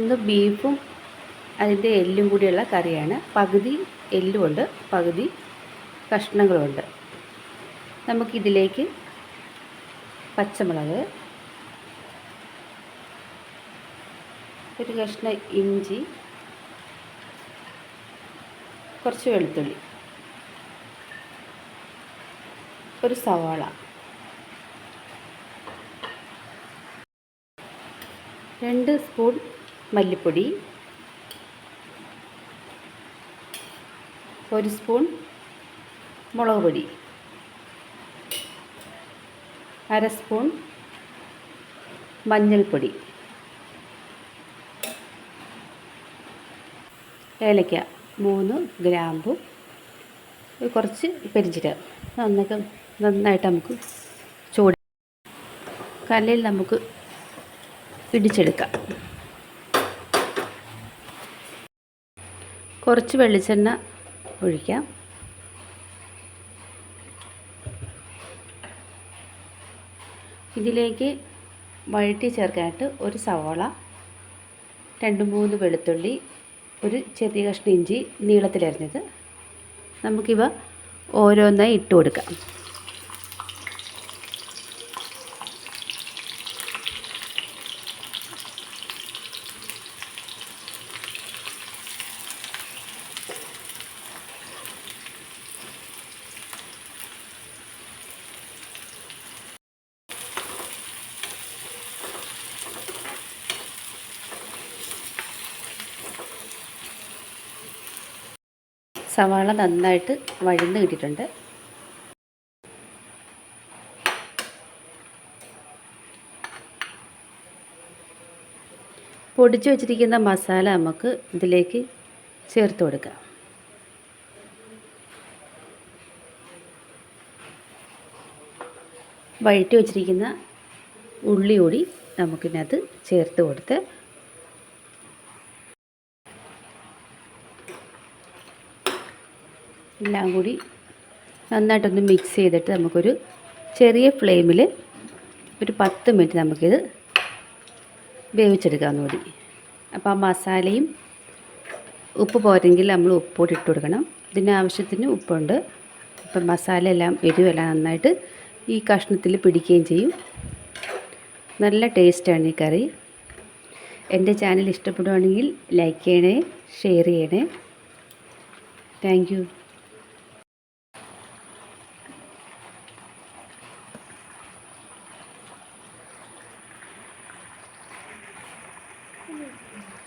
ഇന്ന് ബീഫും അതിന്റെ എല്ലും കൂടിയുള്ള കറിയാണ്. പകുതി എല്ലുമുണ്ട് പകുതി കഷ്ണങ്ങളുമുണ്ട്. നമുക്കിതിലേക്ക് പച്ചമുളക് ഒരു കഷ്ണം ഇഞ്ചി കുറച്ച് വെളുത്തുള്ളി ഒരു സവാള. രണ്ട് സ്പൂൺ മല്ലിപ്പൊടി ഒരു സ്പൂൺ മുളക് പൊടി അര സ്പൂൺ മഞ്ഞൾപ്പൊടി ഏലക്ക മൂന്ന് ഗ്രാമ്പു കുറച്ച് പെരിഞ്ചീരകം. നന്നൊക്കെ നന്നായിട്ട് നമുക്ക് ചൂട് കല്ലിൽ നമുക്ക് ഇടിച്ചെടുക്കാം. കുറച്ച് വെളിച്ചെണ്ണ ഒഴിക്കാം. ഇതിലേക്ക് വഴറ്റി ചേർക്കാനായിട്ട് ഒരു സവാള രണ്ട് മൂന്ന് വെളുത്തുള്ളി ഒരു ചെറിയ കഷ്ണം ഇഞ്ചി നീളത്തിലരിഞ്ഞത്. നമുക്കിവ ഓരോന്നായി ഇട്ട് കൊടുക്കാം. സവാള നന്നായിട്ട് വഴന്ന് കിട്ടിയിട്ടുണ്ട്. പൊടിച്ചു വച്ചിരിക്കുന്ന മസാല നമുക്ക് ഇതിലേക്ക് ചേർത്ത് കൊടുക്കാം. വഴറ്റി വച്ചിരിക്കുന്ന ഉള്ളി കൂടി നമുക്കിതിനകത്ത് ചേർത്ത് കൊടുത്ത് എല്ലാം കൂടി നന്നായിട്ടൊന്ന് മിക്സ് ചെയ്തിട്ട് നമുക്കൊരു ചെറിയ ഫ്ലെയിമിൽ ഒരു പത്ത് മിനിറ്റ് നമുക്കിത് വേവിച്ചെടുക്കാം ഒന്നുകൂടി. അപ്പോൾ ആ മസാലയും ഉപ്പ് പോരെങ്കിൽ നമ്മൾ ഉപ്പോട്ട് ഇട്ട് കൊടുക്കണം. ഇതിന് ആവശ്യത്തിന് ഉപ്പുണ്ട്. അപ്പം മസാല എല്ലാം എരിവെല്ലാം നന്നായിട്ട് ഈ കഷ്ണത്തിൽ പിടിക്കുകയും ചെയ്യും. നല്ല ടേസ്റ്റാണ് ഈ കറി. എന്റെ ചാനൽ ഇഷ്ടപ്പെടുവാണെങ്കിൽ ലൈക്ക് ചെയ്യണേ ഷെയർ ചെയ്യണേ. Thank Cái?